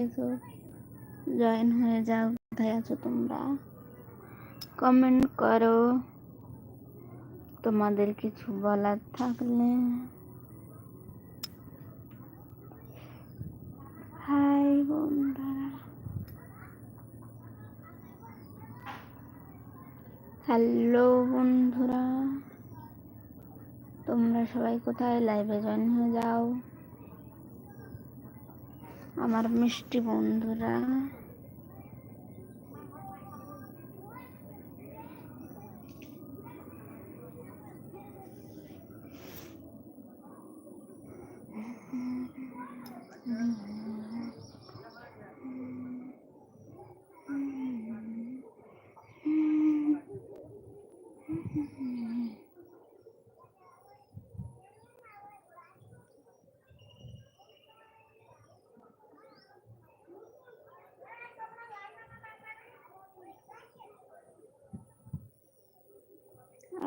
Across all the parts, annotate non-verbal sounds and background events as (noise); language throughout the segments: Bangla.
এসো জয়েন হয়ে যাও, কোথায় আছো তোমরা? কমেন্ট করো। তোমাদের কিছু বলার থাকলে। হাই বন্ধুরা। হ্যালো বন্ধুরা। তোমরা সবাই কোথায়? লাইভে জয়েন হয়ে যাও। আমার মিষ্টি বন্ধুরা।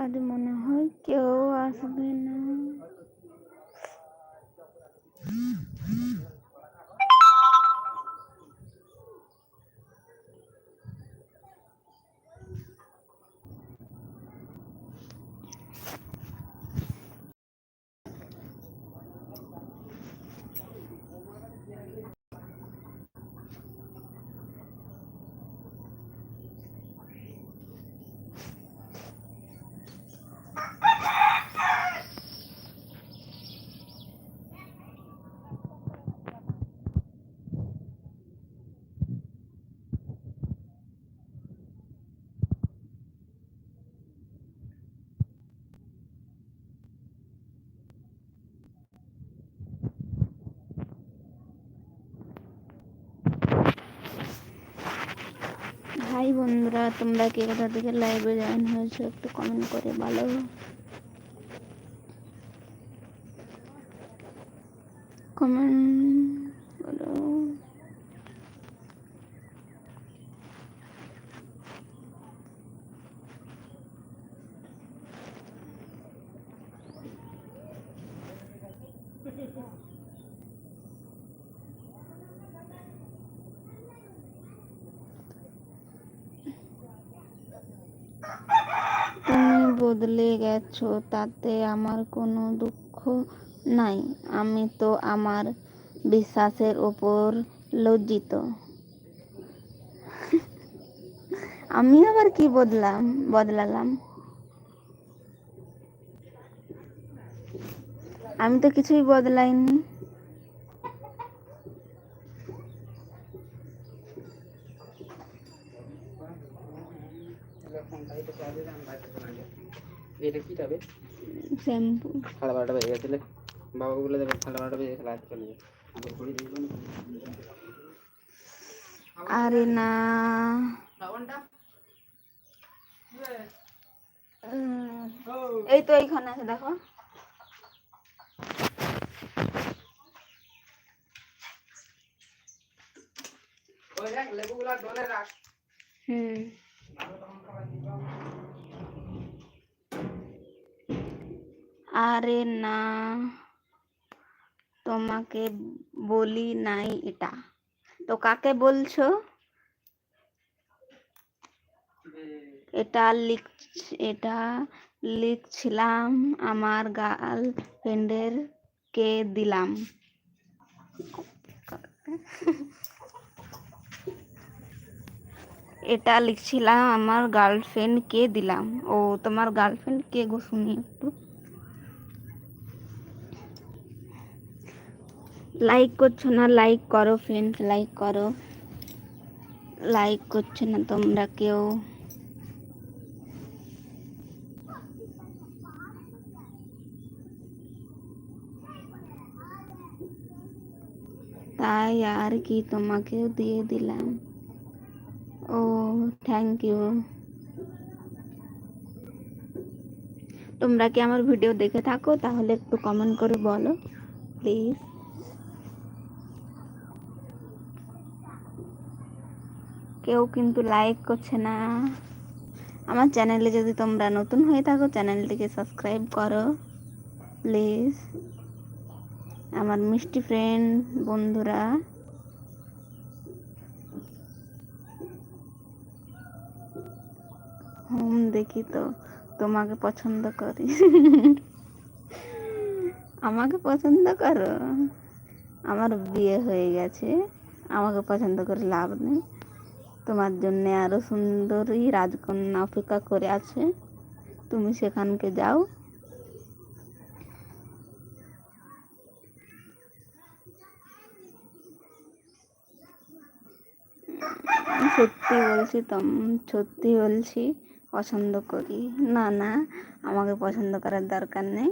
আজ মনে হয় কেউ আসবে না। হাই বন্ধুরা তোমরা কে কোথা থেকে লাইভে জয়েন হয়েছো একটু কমেন্ট করে ভালো কমেন্ট করো তুমি গেছো তাতে আমার কোনো দুঃখ নাই। আমি তো আমার বিশ্বাসের ওপর লজ্জিত। (laughs) আমি আবার কি বদলাম, বদলালাম? আমি তো কিছুই বদলাইনি। এটা কি যাবে শ্যাম্পু। সাড়ে বারোটা বেজে গেছিলে বাবাকে বলে দেবে সাড়ে বারোটা বেজে গেছে রাত চলে যাবে আমি ঘড়ি দেখব না। আরে না এই তো এইখানে আছে দেখো। ওই দেখ লেবুগুলো ডলে রাখ। হুম। আরে না, তোমাকে বলি নাই এটা। তো কাকে বলছো? এটা লিখ এটা লিখছিলাম আমার গার্লফ্রেন্ডের কে দিলাম। এটা লিখছিলাম আমার গার্লফ্রেন্ড কে দিলাম। ও, তোমার গার্লফ্রেন্ড কে গো শুনি একটু। লাইক করছ না লাইক করো ফ্রেন্ডস লাইক করো। লাইক করছ না তোমরা কেউ। তাই আর কি তোমাকেও দিয়ে দিলাম। ও থ্যাংক ইউ তোমরা কি আমার ভিডিও দেখে থাকো? তাহলে একটু কমেন্ট করে বলো প্লিজ কেউ কিন্তু লাইক করছে না। আমার চ্যানেলে যদি তোমরা নতুন হয়ে থাকো চ্যানেলটিকে সাবস্ক্রাইব করো প্লিজ আমার মিষ্টি ফ্রেন্ড বন্ধুরা। হোম, দেখি তো, তোমাকে পছন্দ করি। আমাকে পছন্দ করো। আমার বিয়ে হয়ে গেছে। আমাকে পছন্দ করে লাভ নেই। তোমার জন্য আরও সুন্দরী রাজকন্যা অপেক্ষা করে আছে। তুমি সেখানকে যাও। সত্যি বলছি তম, সত্যি বলছি পছন্দ করি। না না, আমাকে পছন্দ করার দরকার নেই।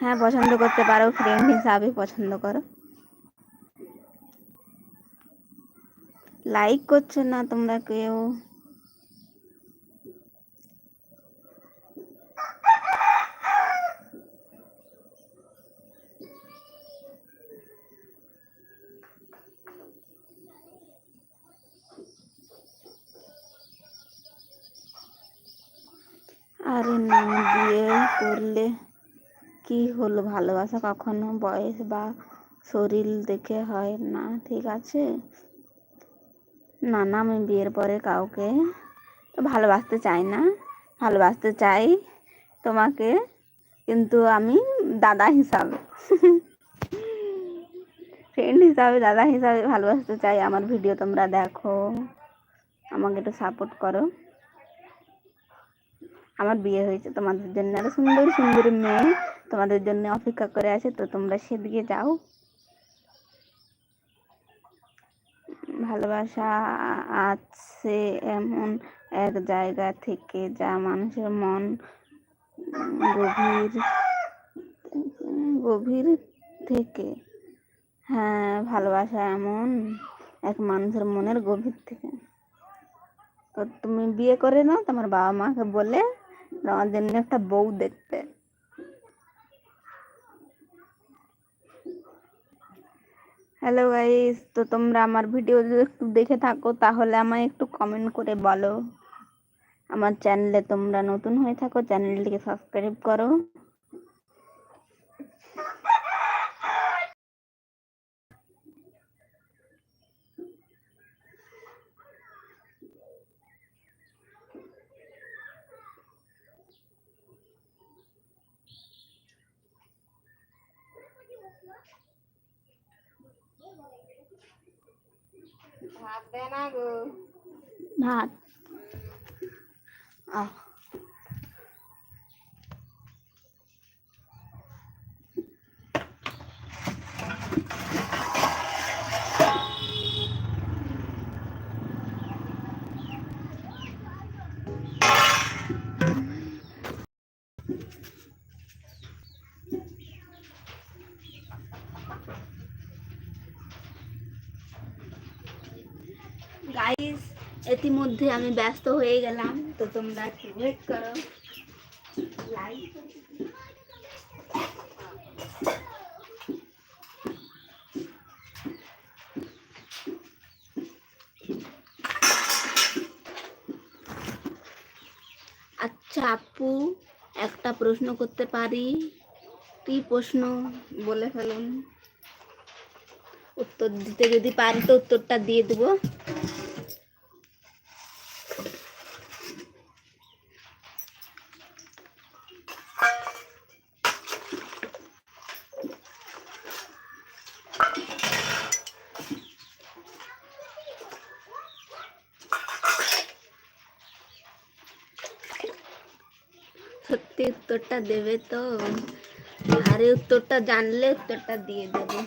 হ্যাঁ পছন্দ করতে পারো ফ্রেন্ড হিসাবে পছন্দ করো। লাইক করছ না তোমরা কেউ? আরে না, বিয়ে করলে কি হলো? ভালোবাসা কখনো বয়স বা শরীর দেখে হয় না, ঠিক আছে? না না, আমি বিয়ের পরে কাউকে তো ভালোবাসতে চাই না। ভালোবাসতে চাই তোমাকে, কিন্তু আমি দাদা হিসাবে। ফ্রেন্ড হিসাবে, দাদা হিসাবে ভালোবাসতে চাই। আমার ভিডিও তোমরা দেখো। আমাকে একটু সাপোর্ট করো। আমার বিয়ে হয়েছে, তোমাদের জন্য আরও সুন্দর সুন্দর মেয়ে তোমাদের জন্য অপেক্ষা করে আছে। তো তোমরা সেদিকে যাও। ভালোবাসা আছে এমন এক জায়গা থেকে যা মানুষের মন গভীর গভীর থেকে। হ্যাঁ ভালোবাসা এমন এক মানুষের মনের গভীর থেকে। তো তুমি বিয়ে করে নাও তোমার বাবা মাকে বলে আমার জন্য একটা বউ দেখতে। হ্যালো গাইস তো তোমরা আমার ভিডিও যদি একটু দেখে থাকো, তাহলে আমায় একটু কমেন্ট করে বলো। আমার চ্যানেলে তোমরা নতুন হয়ে থাকো চ্যানেলটিকে সাবস্ক্রাইব করো। ভাত দে না গো ভাত আহ গাইস ইতিমধ্যে আমি ব্যস্ত হয়ে গেলাম, তো তোমরা একটু ওয়েট করো। লাইক আচ্ছা আপু, একটা প্রশ্ন করতে পারি? কি প্রশ্ন? বলে ফেলুন। উত্তর দিতে যদি পারি তো উত্তরটা দিয়ে দেবো। उत्तरटा देवे तो भारे उत्तरटा जानले उत्तरटा दिए देबे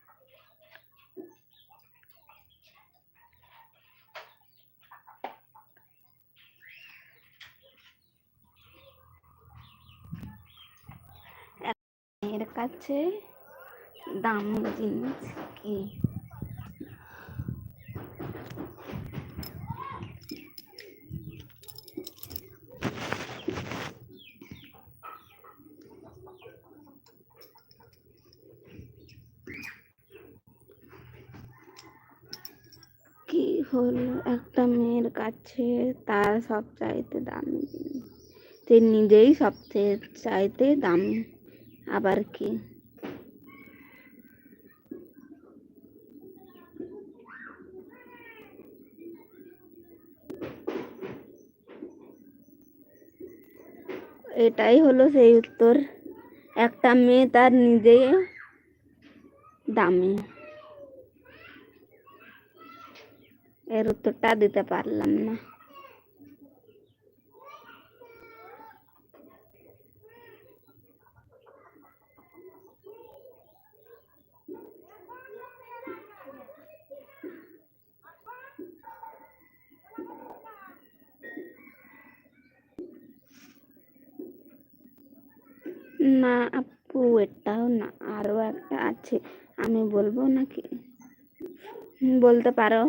এর কাছে দামি জিনিস কি? হলো? একটা মেয়ের কাছে তার সব চাইতে দামি জিনিস। নিজেই সবচেয়ে চাইতে দামি। আবার কি? এটাই হলো সেই উত্তর। একটা মেয়ে তার নিজে দামি। এর উত্তরটা দিতে পারলাম না। না আপু এটাও না আরও একটা আছে। আমি বলব নাকি? বলতে পারো?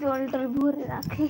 जल टल भूरे राखे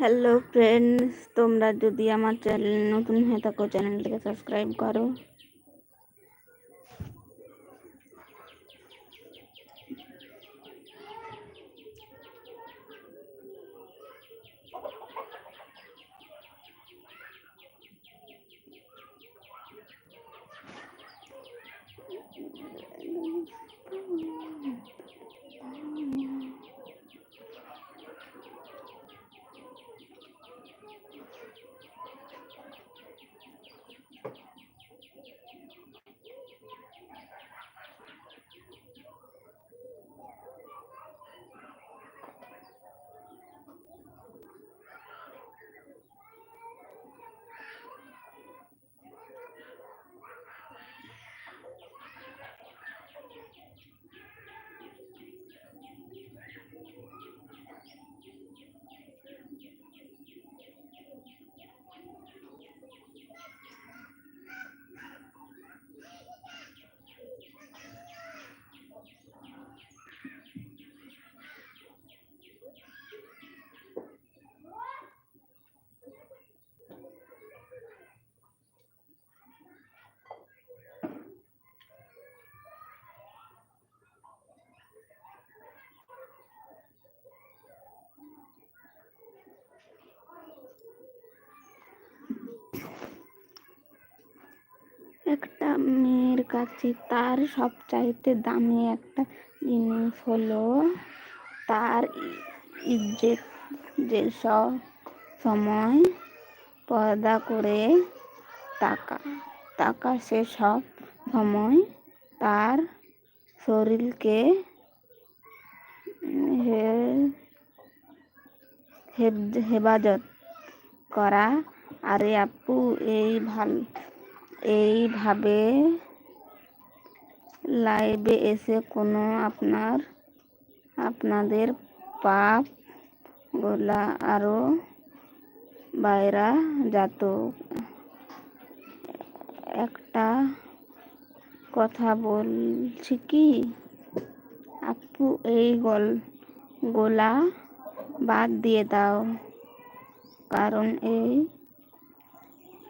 হ্যালো ফ্রেন্ডস তোমরা যদি আমার চ্যানেল নতুন হয়ে থাকো চ্যানেলটাকে সাবস্ক্রাইব করো। আছে তার সবচাইতে দামি একটা জিনিস হলো তার ইজ্জত। যেসব সময় পর্দা করে টাকা টাকা সে সব সময় তার শরীরকে হেফাজত করা। আরে আপু, এই ভালো এইভাবে লাইভে এসে কোনো আপনার, আপনাদের পাপ গোলা আরও বাইরা যাত। একটা কথা বলছি কি? আপু, এই গল, গোলা বাদ দিয়ে দাও। কারণ এই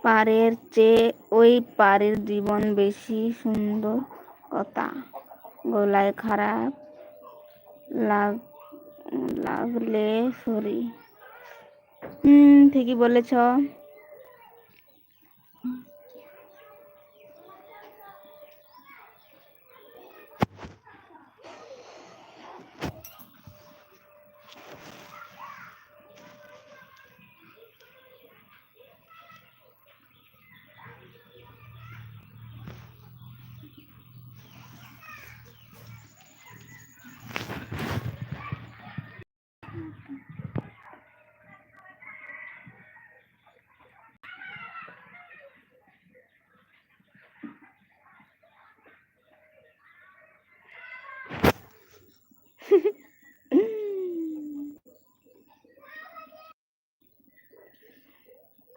পারের চেয়ে ওই পারের জীবন বেশি সুন্দর কথা। গলায় খারাপ লাগ, লাগলে সরি। হুম, ঠিকই বলেছ।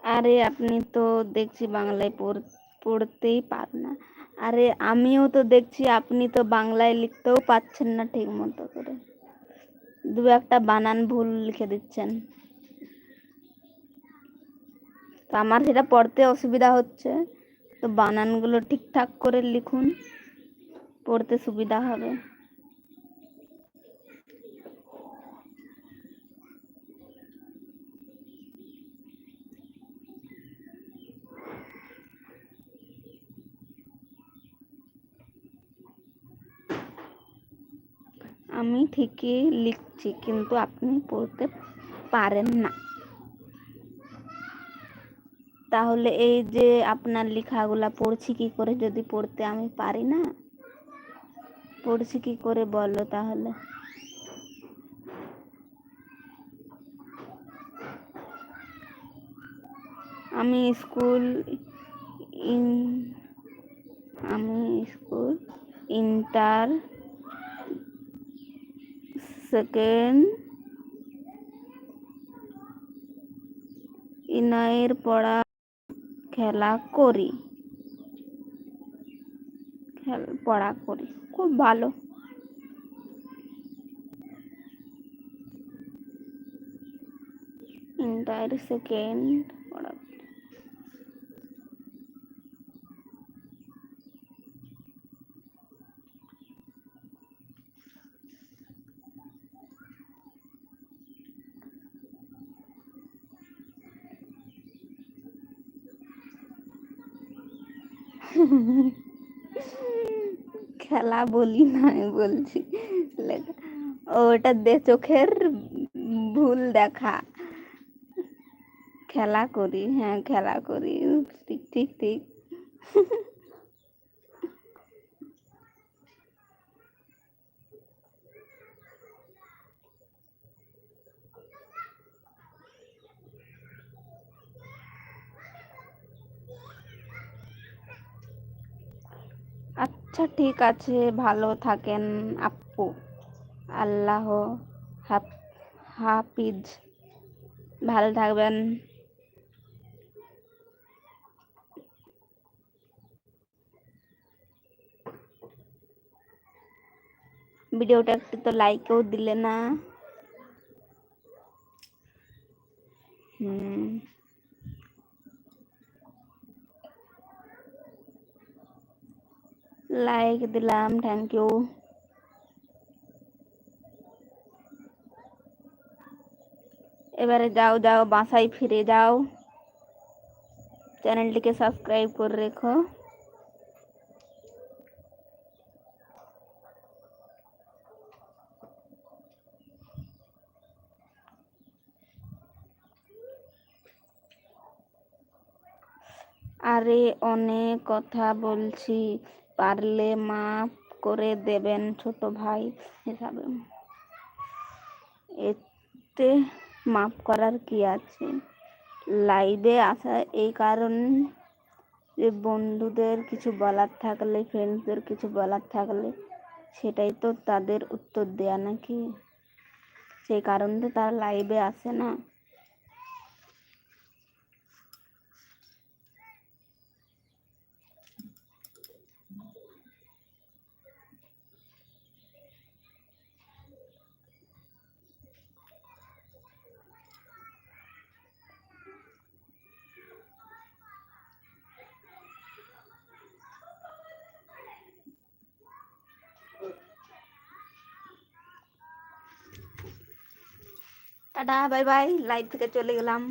আরে আপনি তো দেখছি বাংলায় পড়- পড়তেই পারেন না। আরে আমিও তো দেখছি আপনি তো বাংলায় লিখতেও পাচ্ছেন না ঠিক মতো করে। দু একটা বানান ভুল লিখে দিচ্ছেন। তো আমার সেটা পড়তে অসুবিধা হচ্ছে। তো বানানগুলো ঠিকঠাক করে লিখুন, পড়তে সুবিধা হবে। আমি ঠিকই লিখছি, কিন্তু আপনি পড়তে পারেন না। তাহলে এই যে আপনার লেখাগুলা পড়ছি কি করে? যদি পড়তে আমি পারি না? পড়ছি কি করে বলো তাহলে? আমি স্কুল ইন, আমি স্কুল ইন্টার সেকেন্ড। ইনায়ের পড়া খেলা করি। পড়া করি। খুব ভালো। Inter second. পড়া খেলা বলি না আমি বলছি লেখা ও, ওটা দে চোখের ভুল দেখা খেলা করি হ্যাঁ খেলা করি ঠিক ঠিক ঠিক আচ্ছা ঠিক আছে, ভালো থাকেন আপু। আল্লাহ হাফ- হাফিজ। ভালো থাকবেন। ভিডিওটা একটু তো লাইকও দিলে না। হুম। লাইক দিলাম থ্যাংক ইউ এবারে যাও যাও, বাসায় ফিরে যাও। চ্যানেলটিকে সাবস্ক্রাইব করে রেখো। আরে, অনেক কথা বলছি। পারলে মাফ করে দেবেন ছোট ভাই হিসাবে এতে মাফ করার কি আছে? লাইভে আসা এই কারণ যে বন্ধুদের কিছু বলার থাকলে ফ্রেন্ডসদের কিছু বলার থাকলে, সেটাই তো তাদের উত্তর দেয়া নাকি? সেই কারণে তারা লাইভে আসে না। টাটা বাই বাই লাইভ থেকে চলে গেলাম।